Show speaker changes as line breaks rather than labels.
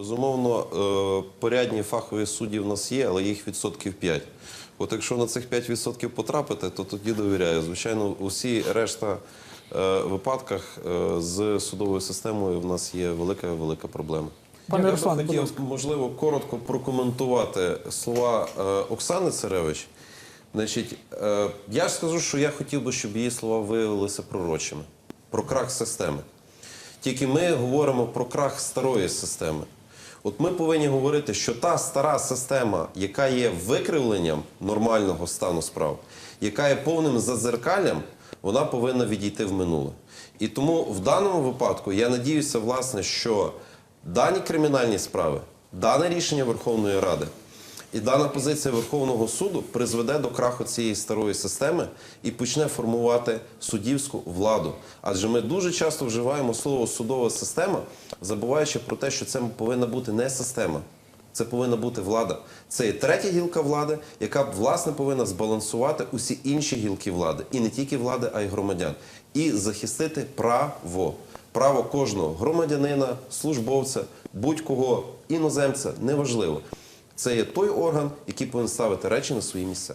Безумовно, е, порядні фахові судді в нас є, але їх відсотків 5. От якщо на цих 5% потрапити, то тоді довіряю. Звичайно, усі решта е, випадках е, з судовою системою в нас є велика велика проблема.
Пане
Я би
Руслан, будь
хотів, можливо, коротко прокоментувати слова Оксани Царевич. Значить, я ж скажу, що я хотів би, щоб її слова виявилися пророчими про крах системи. Тільки ми говоримо про крах старої системи. От ми повинні говорити, що та стара система, яка є викривленням нормального стану справ, яка є повним зазеркаллям, вона повинна відійти в минуле. І тому в даному випадку я надіюся, власне, що дані кримінальні справи, дане рішення Верховної Ради і дана позиція Верховного суду призведе до краху цієї старої системи і почне формувати суддівську владу. Адже ми дуже часто вживаємо слово судова система, забуваючи про те, що це повинна бути не система. Це повинна бути влада. Це є третя гілка влади, яка власне повинна збалансувати усі інші гілки влади, і не тільки влади, а й громадян, і захистити право. Право кожного громадянина, службовця, будь-кого іноземця неважливо. Це є той орган, який повинен ставити речі на свої місця.